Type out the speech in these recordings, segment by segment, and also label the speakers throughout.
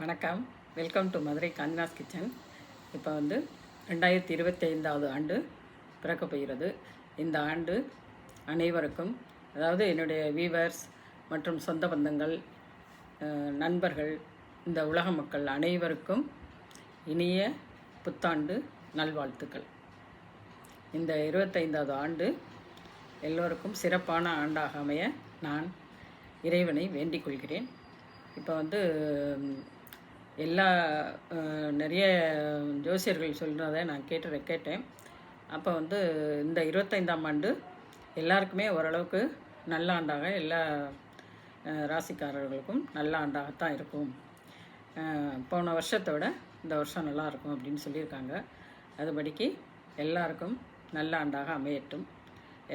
Speaker 1: வணக்கம். Welcome to Madurai காந்தினாஸ் kitchen இப்போ வந்து ரெண்டாயிரத்தி இருபத்தி ஐந்தாவது ஆண்டு பிறக்கப் போகிறது. இந்த ஆண்டு அனைவருக்கும் அதாவது என்னுடைய வீவர்ஸ் மற்றும் சொந்த பந்தங்கள் நண்பர்கள் இந்த உலக மக்கள் அனைவருக்கும் இனிய புத்தாண்டு நல்வாழ்த்துக்கள். இந்த இருபத்தைந்தாவது ஆண்டு எல்லோருக்கும் சிறப்பான ஆண்டாக அமைய நான் இறைவனை வேண்டிக் கொள்கிறேன். இப்போ வந்து எல்லா நிறைய ஜோசியர்கள் சொல்கிறத நான் கேட்டு கேட்டேன். அப்போ வந்து இந்த இருபத்தைந்தாம் ஆண்டு எல்லாருக்குமே ஓரளவுக்கு நல்ல ஆண்டாக எல்லா ராசிக்காரர்களுக்கும் நல்ல ஆண்டாகத்தான் இருக்கும். போன வருஷத்தோட இந்த வருஷம் நல்லா இருக்கும் அப்படின்னு சொல்லியிருக்காங்க. அதுபடிக்கு எல்லாருக்கும் நல்ல ஆண்டாக அமையட்டும்.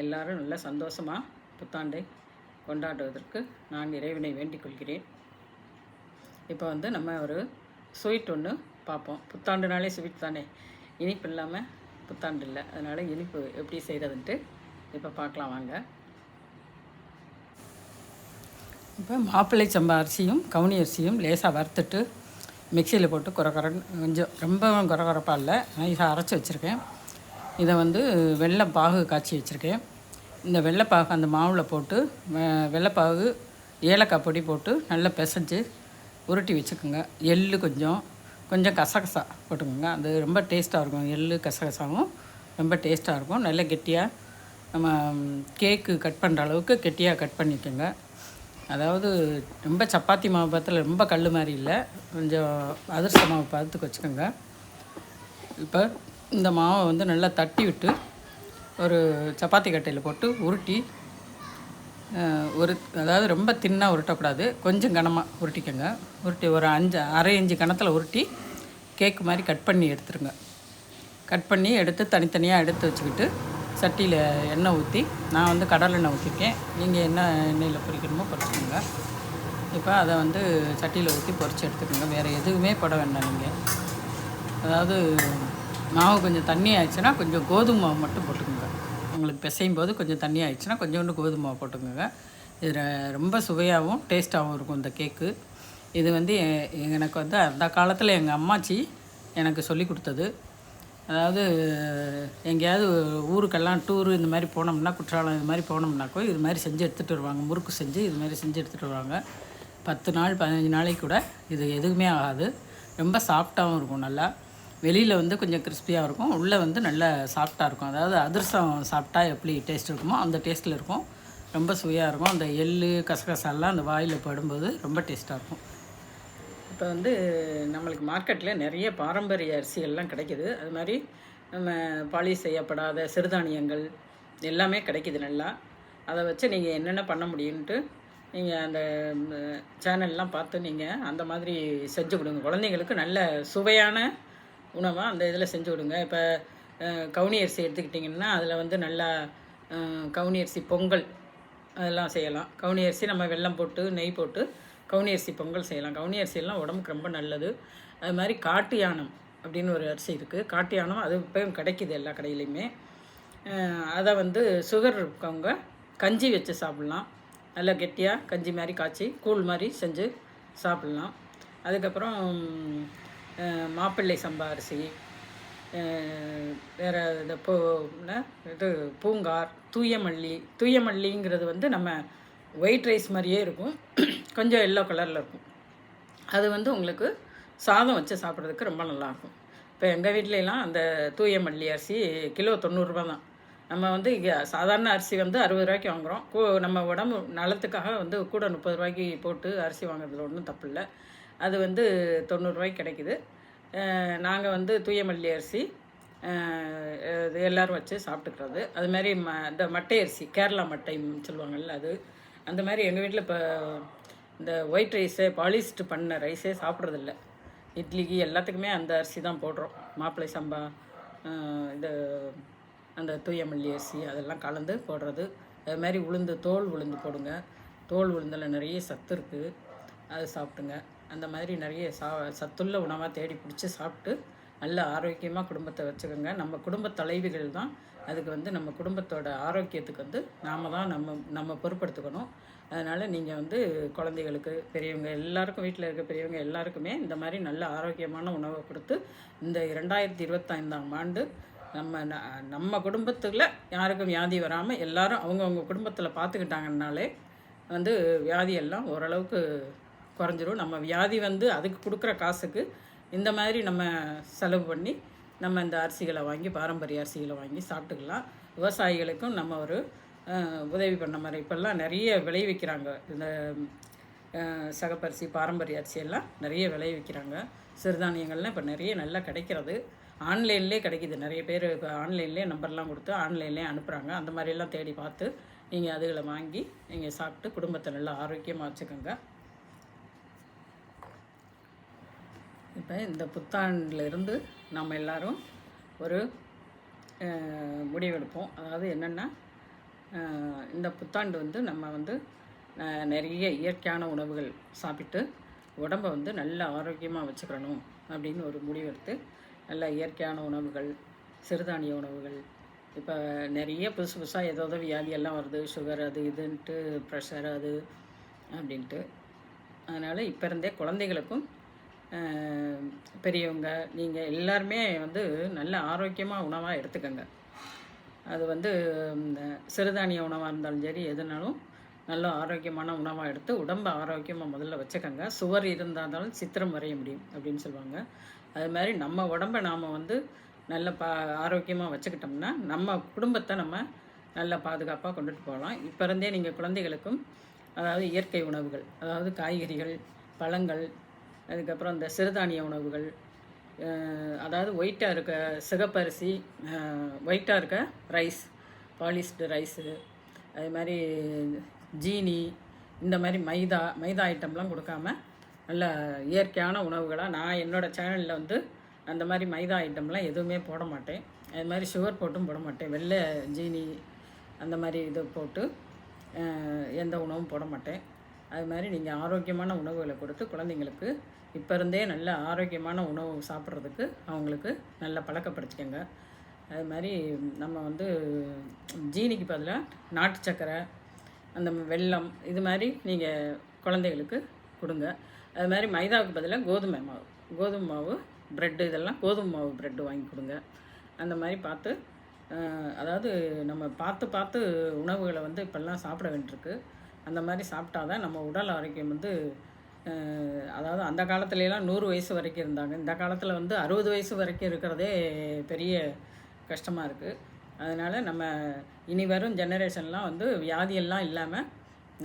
Speaker 1: எல்லாரும் நல்ல சந்தோஷமாக புத்தாண்டை கொண்டாடுவதற்கு நான் இறைவனை வேண்டிக் கொள்கிறேன். இப்போ வந்து நம்ம ஒரு ஸ்வீட் ஒன்று பார்ப்போம். புத்தாண்டுனாலே ஸ்வீட் தானே. இனிப்பு இல்லாமல் புத்தாண்டு இல்லை. அதனால் இனிப்பு எப்படி செய்கிறதுன்ட்டு இப்போ பார்க்கலாம் வாங்க. இப்போ மாப்பிள்ளை சம்பா அரிசியும் கவுனி அரிசியும் லேசாக வறுத்துட்டு மிக்சியில் போட்டு குறை குறைன்னு கொஞ்சம் ரொம்பவும் குறை குறைப்பாக இல்லை நைஸாக அரைச்சி வச்சுருக்கேன். இதை வந்து வெள்ளை பாகு காய்ச்சி வச்சுருக்கேன். இந்த வெள்ளைப்பாகு அந்த மாவில் போட்டு வெள்ளைப்பாகு ஏலக்காய் பொடி போட்டு நல்லா பிசைஞ்சு உருட்டி வச்சுக்கோங்க. எள்ளு கொஞ்சம் கொஞ்சம் கசகசா போட்டுக்கோங்க. அது ரொம்ப டேஸ்ட்டாக இருக்கும். எள்ளு கசகசாவும் ரொம்ப டேஸ்ட்டாக இருக்கும். நல்ல கெட்டியாக நம்ம கேக்கு கட் பண்ணுற அளவுக்கு கெட்டியாக கட் பண்ணிக்கோங்க. அதாவது ரொம்ப சப்பாத்தி மாவு பார்த்துல ரொம்ப கல் மாதிரி இல்லை. கொஞ்சம் அதிர்ஷ்ட மாவு பார்த்துக்கு வச்சுக்கோங்க. இப்போ இந்த மாவை வந்து நல்லா தட்டி விட்டு ஒரு சப்பாத்தி கட்டையில் போட்டு உருட்டி ஒரு அதாவது ரொம்ப தின்னாக உருட்டக்கூடாது. கொஞ்சம் கனமாக உருட்டிக்கோங்க. உருட்டி ஒரு அஞ்சு அரை இஞ்சு கணத்தில் உருட்டி கேக் மாதிரி கட் பண்ணி எடுத்துருங்க. கட் பண்ணி எடுத்து தனித்தனியாக எடுத்து வச்சுக்கிட்டு சட்டியில் எண்ணெய் ஊற்றி நான் வந்து கடலை எண்ணெய் ஊற்றிருக்கேன் நீங்கள் என்ன எண்ணெயில் பொரிக்கணுமோ பொரிச்சுக்கோங்க. இப்போ அதை வந்து சட்டியில் ஊற்றி பொரித்து எடுத்துக்கோங்க. வேறு எதுவுமே போட வேண்டாம் நீங்கள் அதாவது மாவு கொஞ்சம் தண்ணி ஆயிடுச்சுன்னா கொஞ்சம் கோதுமை மாவு மட்டும் போட்டுக்கோங்க. உங்களுக்கு பிசையும் போது கொஞ்சம் தண்ணி ஆயிடுச்சுன்னா கொஞ்சோண்டு கோதுமை போட்டுக்கோங்க. இது ரொம்ப சுவையாகவும் டேஸ்ட்டாகவும் இருக்கும் இந்த கேக்கு. இது வந்து எ- எனக்கு வந்து அந்த காலத்தில் எங்கள் அம்மாச்சி எனக்கு சொல்லி கொடுத்தது. அதாவது எங்கேயாவது ஊருக்கெல்லாம் டூரு இந்த மாதிரி போனோம்னா குற்றாலம் இது மாதிரி போனோம்னாக்கோ இது மாதிரி செஞ்சு எடுத்துகிட்டு வருவாங்க. முறுக்கு செஞ்சு இது மாதிரி செஞ்சு எடுத்துகிட்டு வருவாங்க. பத்து நாள் பதினஞ்சு நாளைக்கு கூட இது எதுவுமே ஆகாது. ரொம்ப சாஃப்டாகவும் இருக்கும் நல்லா. வெளியில் வந்து கொஞ்சம் கிறிஸ்பியாக இருக்கும். உள்ளே வந்து நல்ல சாஃப்டாக இருக்கும். அதாவது அதிரசம் சாப்பிட்டா எப்படி டேஸ்ட் இருக்குமோ அந்த டேஸ்ட்டில் இருக்கும். ரொம்ப சுவையாக இருக்கும். அந்த எள்ளு கசகசாலாம் அந்த வாயில் படும்போது ரொம்ப டேஸ்ட்டாக இருக்கும். இப்போ வந்து நம்மளுக்கு மார்க்கெட்டில் நிறைய பாரம்பரிய அரிசிகள்லாம் கிடைக்கிது. அது மாதிரி நம்ம பாலிஷ் செய்யப்படாத சிறுதானியங்கள் எல்லாமே கிடைக்கிது நல்லா. அதை வச்சு நீங்கள் என்னென்ன பண்ண முடியும்ன்ட்டு நீங்கள் அந்த சேனல்லாம் பார்த்து நீங்கள் அந்த மாதிரி செஞ்சு கொடுங்க. குழந்தைங்களுக்கு நல்ல சுவையான உணவாக அந்த இதில் செஞ்சு விடுங்க. இப்போ கவுனி அரிசி எடுத்துக்கிட்டிங்கன்னா அதில் வந்து நல்லா கவுனி அரிசி பொங்கல் அதெல்லாம் செய்யலாம். கவுனி அரிசி நம்ம வெள்ளம் போட்டு நெய் போட்டு கவுனி அரிசி பொங்கல் செய்யலாம். கவுனி அரிசியெல்லாம் உடம்புக்கு ரொம்ப நல்லது. அது மாதிரி காட்டு யானம் அப்படின்னு ஒரு அரிசி இருக்குது காட்டு யானம் அது இப்போயும் கிடைக்கிது எல்லா கடையிலையுமே. அதை வந்து சுகர் இருக்கவங்க கஞ்சி வச்சு சாப்பிட்லாம். நல்லா கெட்டியாக கஞ்சி மாதிரி காய்ச்சி கூழ் மாதிரி செஞ்சு சாப்பிட்லாம். அதுக்கப்புறம் மாப்பிள்ளை சம்பா அரிசி வேறு இந்த பூ இது பூங்கார் தூயமல்லி தூயமல்லிங்கிறது வந்து நம்ம ஒயிட் ரைஸ் மாதிரியே இருக்கும். கொஞ்சம் எல்லோ கலரில் இருக்கும். அது வந்து உங்களுக்கு சாதம் வச்சு சாப்பிட்றதுக்கு ரொம்ப நல்லாயிருக்கும். இப்போ எங்கள் வீட்லலாம் அந்த தூய மல்லி அரிசி கிலோ தொண்ணூறுரூபா தான். நம்ம வந்து இங்கே சாதாரண அரிசி வந்து அறுபது ரூபாய்க்கு வாங்குகிறோம் நம்ம உடம்பு நலத்துக்காக வந்து கூட முப்பது ரூபாய்க்கு போட்டு அரிசி வாங்குறதுல ஒன்றும் தப்பு இல்லை. அது வந்து தொண்ணூறுரூவாய்க்கு கிடைக்குது. நாங்கள் வந்து தூய மல்லி அரிசி இது எல்லோரும் வச்சு சாப்பிட்டுக்கிறது. அது மாதிரி ம இந்த மட்டை அரிசி கேரளா மட்டைன்னு சொல்லுவாங்கள்ல அது. அந்த மாதிரி எங்கள் வீட்டில் இப்போ இந்த ஒயிட் ரைஸே பாலிஸ்ட் பண்ண ரைஸே சாப்பிட்றதில்ல. இட்லிக்கு எல்லாத்துக்குமே அந்த அரிசி தான் போடுறோம். மாப்பிள்ளை சம்பா இந்த அந்த தூய மல்லி அரிசி அதெல்லாம் கலந்து போடுறது. அது மாதிரி உளுந்து தோல் உளுந்து போடுங்க. தோல் உளுந்தில் நிறைய சத்து இருக்குது அதை சாப்பிட்டுங்க. அந்த மாதிரி நிறைய சா சத்துள்ள உணவாக தேடி பிடிச்சி சாப்பிட்டு நல்ல ஆரோக்கியமாக குடும்பத்தை வச்சுக்கோங்க. நம்ம குடும்ப தலைவிகள் தான். அதுக்கு வந்து நம்ம குடும்பத்தோட ஆரோக்கியத்துக்கு வந்து நாம தான் நம்ம நம்ம பொறுப்படுத்துக்கணும் அதனால் நீங்கள் வந்து குழந்தைகளுக்கு பெரியவங்க எல்லாருக்கும் வீட்டில் இருக்க பெரியவங்க எல்லாருக்குமே இந்த மாதிரி நல்ல ஆரோக்கியமான உணவை கொடுத்து இந்த இரண்டாயிரத்தி இருபத்தைந்தாம் ஆண்டு நம்ம ந- நம்ம குடும்பத்தில் யாருக்கும் வியாதி வராமல் எல்லாரும் அவங்கவுங்க குடும்பத்தில் பார்த்துக்கிட்டாங்கன்னாலே வந்து வியாதியெல்லாம் ஓரளவுக்கு குறைஞ்சிரும். நம்ம வியாதி வந்து அதுக்கு கொடுக்குற காசுக்கு இந்த மாதிரி நம்ம செலவு பண்ணி நம்ம இந்த அரிசிகளை வாங்கி பாரம்பரிய அரிசிகளை வாங்கி சாப்பிட்டுக்கலாம். விவசாயிகளுக்கும் நம்ம ஒரு உதவி பண்ண மாதிரி. இப்போல்லாம் நிறைய விளைவிக்கிறாங்க இந்த சகப்பரிசி பாரம்பரிய அரிசியெல்லாம் நிறைய விளைவிக்கிறாங்க சிறுதானியங்கள்லாம் இப்போ நிறைய நல்லா கிடைக்கிறது. ஆன்லைன்லேயே கிடைக்கிது. நிறைய பேர் இப்போ ஆன்லைன்லேயே நம்பர்லாம் கொடுத்து ஆன்லைன்லேயே அனுப்புகிறாங்க அந்த மாதிரிலாம் தேடி பார்த்து நீங்கள் அதுகளை வாங்கி நீங்கள் சாப்பிட்டு குடும்பத்தை நல்லா ஆரோக்கியமாக வச்சுக்கோங்க. இப்போ இந்த புத்தாண்டிலிருந்து நம்ம எல்லாரும் ஒரு முடிவெடுப்போம். அதாவது என்னென்னா இந்த புத்தாண்டு வந்து நம்ம வந்து நிறைய இயற்கையான உணவுகள் சாப்பிட்டு உடம்பை வந்து நல்ல ஆரோக்கியமாக வச்சுக்கிறணும் அப்படின்னு ஒரு முடிவெடுத்து நல்ல இயற்கையான உணவுகள் சிறுதானிய உணவுகள் இப்போ நிறைய புதுசு புதுசாக ஏதோ ஏதோ வியாதியெல்லாம் வருது. சுகர் அது இதுன்ட்டு ப்ரெஷர் அது அப்படின்ட்டு. அதனால் இப்போ இருந்தே குழந்தைகளுக்கும் பெரியவங்க நீங்கள் எல்லாருமே வந்து நல்ல ஆரோக்கியமாக உணவாக எடுத்துக்கங்க. அது வந்து இந்த சிறுதானிய உணவாக இருந்தாலும் சரி எதுனாலும் நல்ல ஆரோக்கியமான உணவாக எடுத்து உடம்பை ஆரோக்கியமாக முதல்ல வச்சுக்கோங்க. சுவர் இருந்தாலும் சித்திரம் வரைய முடியும் அப்படின்னு சொல்லுவாங்க. அது மாதிரி நம்ம உடம்பை நாம் வந்து நல்ல பா ஆரோக்கியமாக வச்சுக்கிட்டோம்னா நம்ம குடும்பத்தை நம்ம நல்ல பாதுகாப்பாக கொண்டுட்டு போகலாம். இப்போ இருந்தே நீங்கள் குழந்தைகளுக்கும் அதாவது இயற்கை உணவுகள் அதாவது காய்கறிகள் பழங்கள் அதுக்கப்புறம் இந்த சிறுதானிய உணவுகள் அதாவது ஒயிட்டாக இருக்க சிகப்பரிசி ஒயிட்டாக இருக்க ரைஸ் பாலிஸ்டு ரைஸு அது மாதிரி ஜீனி இந்த மாதிரி மைதா மைதா ஐட்டம்லாம் கொடுக்காம நல்ல இயற்கையான உணவுகளாக நான் என்னோடய சேனலில் வந்து அந்த மாதிரி மைதா ஐட்டம்லாம் எதுவுமே போட மாட்டேன். அது மாதிரி சுகர் போட்டும் போட மாட்டேன். வெள்ளை ஜீனி அந்த மாதிரி இது போட்டு எந்த உணவும் போட மாட்டேன். அது மாதிரி நீங்கள் ஆரோக்கியமான உணவுகளை கொடுத்து குழந்தைங்களுக்கு இப்போ இருந்தே நல்ல ஆரோக்கியமான உணவு சாப்பிட்றதுக்கு அவங்களுக்கு நல்ல பழக்கப்படுத்திக்கோங்க அது மாதிரி நம்ம வந்து ஜீனிக்கு பதிலாக நாட்டு சக்கரை அந்த வெல்லம் இது மாதிரி நீங்கள் குழந்தைகளுக்கு கொடுங்க. அது மாதிரி மைதாவுக்கு பதிலாக கோதுமை மாவு கோதுமை மாவு ப்ரெட்டு இதெல்லாம் கோதுமை மாவு ப்ரெட்டு வாங்கி கொடுங்க. அந்த மாதிரி பார்த்து அதாவது நம்ம பார்த்து பார்த்து உணவுகளை வந்து இப்போல்லாம் சாப்பிட வேண்டியிருக்கு. அந்த மாதிரி சாப்பிட்டாதான் நம்ம உடல் ஆரோக்கியம் வந்து அதாவது அந்த காலத்துலலாம் நூறு வயசு வரைக்கும் இருந்தாங்க. இந்த காலத்தில் வந்து அறுபது வயசு வரைக்கும் இருக்கிறதே பெரிய கஷ்டமாக இருக்குது அதனால் நம்ம இனி வரும் ஜெனரேஷன்லாம் வந்து வியாதியெல்லாம் இல்லாமல்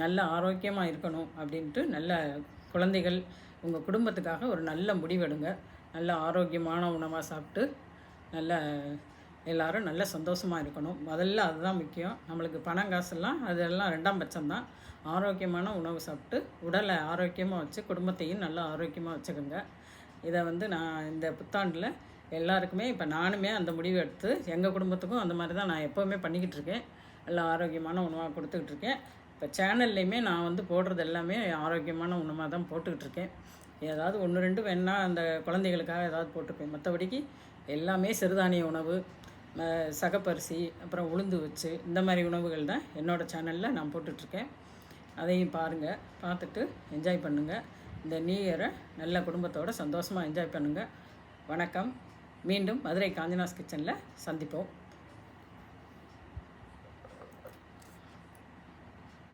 Speaker 1: நல்ல ஆரோக்கியமாக இருக்கணும் அப்படின்ட்டு நல்ல குழந்தைகள் உங்கள் குடும்பத்துக்காக ஒரு நல்ல முடிவெடுங்க. நல்ல ஆரோக்கியமான உணவாக சாப்பிட்டு நல்ல எல்லாரும் நல்ல சந்தோஷமாக இருக்கணும். முதல்ல அதுதான் முக்கியம். நம்மளுக்கு பணம் காசெல்லாம் அதெல்லாம் ரெண்டாம் பட்சம்தான். ஆரோக்கியமான உணவு சாப்பிட்டு உடலை ஆரோக்கியமாக வச்சு குடும்பத்தையும் நல்லா ஆரோக்கியமாக வச்சுக்கோங்க. இதை வந்து நான் இந்த புத்தாண்டில் எல்லாருக்குமே இப்போ நானுமே அந்த முடிவு எடுத்து எங்கள் குடும்பத்துக்கும் அந்த மாதிரி தான் நான் எப்போவுமே பண்ணிக்கிட்டு இருக்கேன். நல்லா ஆரோக்கியமான உணவாக கொடுத்துக்கிட்டு இருக்கேன். இப்போ சேனல்லையுமே நான் வந்து போடுறது எல்லாமே ஆரோக்கியமான உணவாக தான் போட்டுக்கிட்டு இருக்கேன். ஏதாவது ஒன்று ரெண்டு வேணால் அந்த குழந்தைகளுக்காக ஏதாவது போட்டிருப்பேன் மற்றபடிக்கு எல்லாமே சிறுதானிய உணவு சகப்பரிசி அப்புறம் உளுந்து வச்சு இந்த மாதிரி உணவுகள் தான் என்னோடய சேனலில் நான் போட்டுட்ருக்கேன். அதையும் பாருங்கள் பார்த்துட்டு என்ஜாய் பண்ணுங்கள் இந்த நியூ இயரை நல்ல குடும்பத்தோடு சந்தோஷமாக என்ஜாய் பண்ணுங்கள் வணக்கம். மீண்டும் மதுரை காஞ்சனாஸ் கிச்சனில் சந்திப்போம்.